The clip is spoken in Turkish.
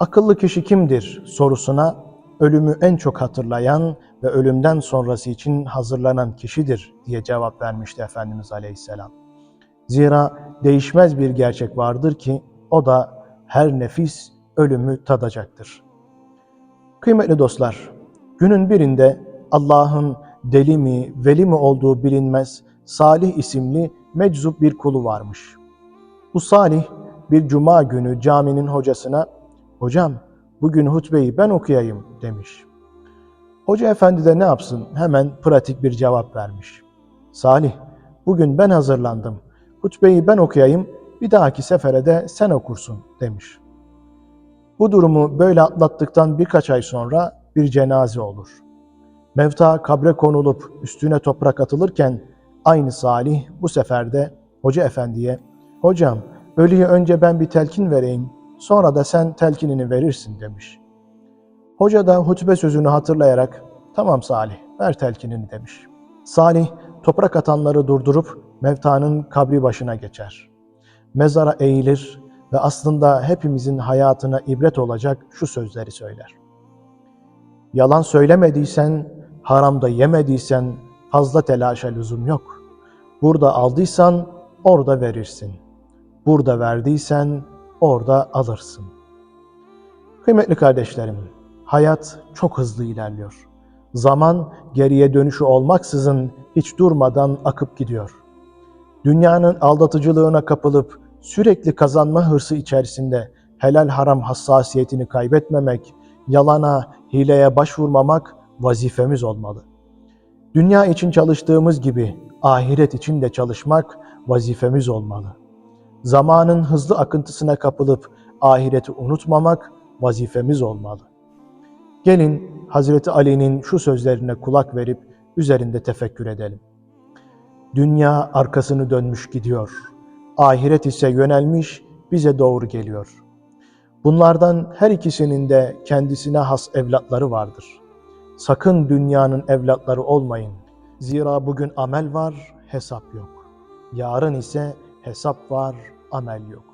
Akıllı kişi kimdir sorusuna ölümü en çok hatırlayan ve ölümden sonrası için hazırlanan kişidir diye cevap vermişti Efendimiz Aleyhisselam. Zira değişmez bir gerçek vardır ki o da her nefis ölümü tadacaktır. Kıymetli dostlar, günün birinde Allah'ın deli mi, veli mi olduğu bilinmez Salih isimli meczup bir kulu varmış. Bu Salih bir cuma günü caminin hocasına "Hocam, bugün hutbeyi ben okuyayım." demiş. Hoca efendi de ne yapsın? Hemen pratik bir cevap vermiş. Salih, bugün ben hazırlandım. Hutbeyi ben okuyayım, bir dahaki sefere de sen okursun demiş. Bu durumu böyle atlattıktan birkaç ay sonra bir cenaze olur. Mevta kabre konulup üstüne toprak atılırken aynı Salih bu sefer de hoca efendiye "Hocam, ölüye önce ben bir telkin vereyim, sonra da sen telkinini verirsin." demiş. Hoca da hutbe sözünü hatırlayarak "Tamam Salih, ver telkinini." demiş. Salih toprak atanları durdurup Mevta'nın kabri başına geçer. Mezara eğilir ve aslında hepimizin hayatına ibret olacak şu sözleri söyler. Yalan söylemediysen, haramda yemediysen fazla telaşa lüzum yok. Burada aldıysan orada verirsin. Burada verdiysen orada alırsın. Kıymetli kardeşlerim, hayat çok hızlı ilerliyor. Zaman geriye dönüşü olmaksızın hiç durmadan akıp gidiyor. Dünyanın aldatıcılığına kapılıp sürekli kazanma hırsı içerisinde helal haram hassasiyetini kaybetmemek, yalana, hileye başvurmamak vazifemiz olmalı. Dünya için çalıştığımız gibi ahiret için de çalışmak vazifemiz olmalı. Zamanın hızlı akıntısına kapılıp ahireti unutmamak vazifemiz olmalı. Gelin Hazreti Ali'nin şu sözlerine kulak verip üzerinde tefekkür edelim. Dünya arkasını dönmüş gidiyor. Ahiret ise yönelmiş bize doğru geliyor. Bunlardan her ikisinin de kendisine has evlatları vardır. Sakın dünyanın evlatları olmayın. Zira bugün amel var, hesap yok. Yarın ise hesap var, amel yok.